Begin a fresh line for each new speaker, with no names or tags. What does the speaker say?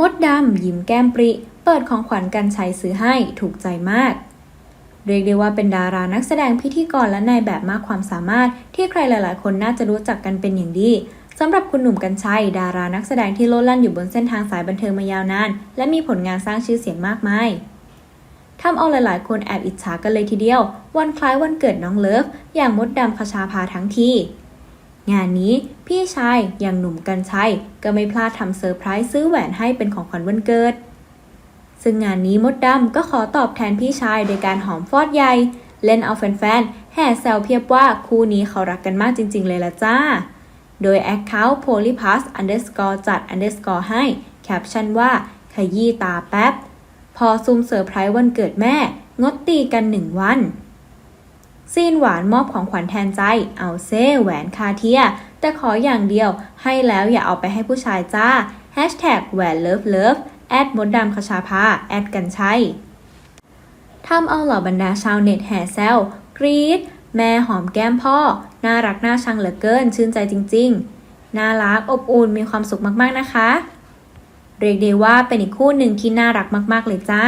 มดดำยิ้มแก้มปริ เปิดของขวัญกันชัยซื้อให้ถูกใจมาก เรียกได้ว่าเป็นดารานักแสดงพิธีกรและนายแบบมากความสามารถ ที่ใครหลายๆ คนน่าจะรู้จักกันเป็นอย่างดีสำหรับคุณหนุ่มกัญชัย ดารานักแสดงที่โลดแล่นอยู่บนเส้นทางสายบันเทิงมายาวนาน และมีผลงานสร้างชื่อเสียงมากมายทำเอาหลาย ๆ คนแอบอิจฉากันเลยทีเดียว วันคล้ายวันเกิดน้องเลิฟ อย่างมดดำคชาภาทั้งที งานนี้พี่ชายอย่างหนุ่มกัญชัยก็ไม่พลาดทำเซอร์ไพรส์ซื้อแหวนให้เป็นของขวัญวันเกิด ซึ่งงานนี้มดดำก็ขอตอบแทนพี่ชายโดยการหอมฟอดใหญ่ เล่นเอาแฟนๆแห่แซวเพียบว่าคู่นี้เขารักกันมากจริง ๆ เลยละจ้า โดย Account polypass underscore จัด underscore ให้แคปชั่นว่าขยี้ตาแป๊บ พอซุมเซอร์ไพรส์วันเกิดแม่ งดตีกันหนึ่งวัน ซีนหวานมอบของขวัญแทนใจ เอาเซ่แหวนคาเทีย แต่ขออย่างเดียว ให้แล้วอย่าเอาไปให้ผู้ชายจ้า Hashtag แหวนเลิฟเลิฟแอดมดดำคชาภาแอดกันชัยทำเอาเหล่าบรรดาชาวเน็ตแห่แซวกรี๊ดแม่หอมแก้มพ่อ น่ารักน่าชังเหลือเกิน ชื่นใจจริง ๆ น่ารักอบอุ่นมีความสุขมากๆนะคะ เรียกได้ว่าเป็นอีกคู่หนึ่งที่น่ารักมาก ๆ เลยจ้า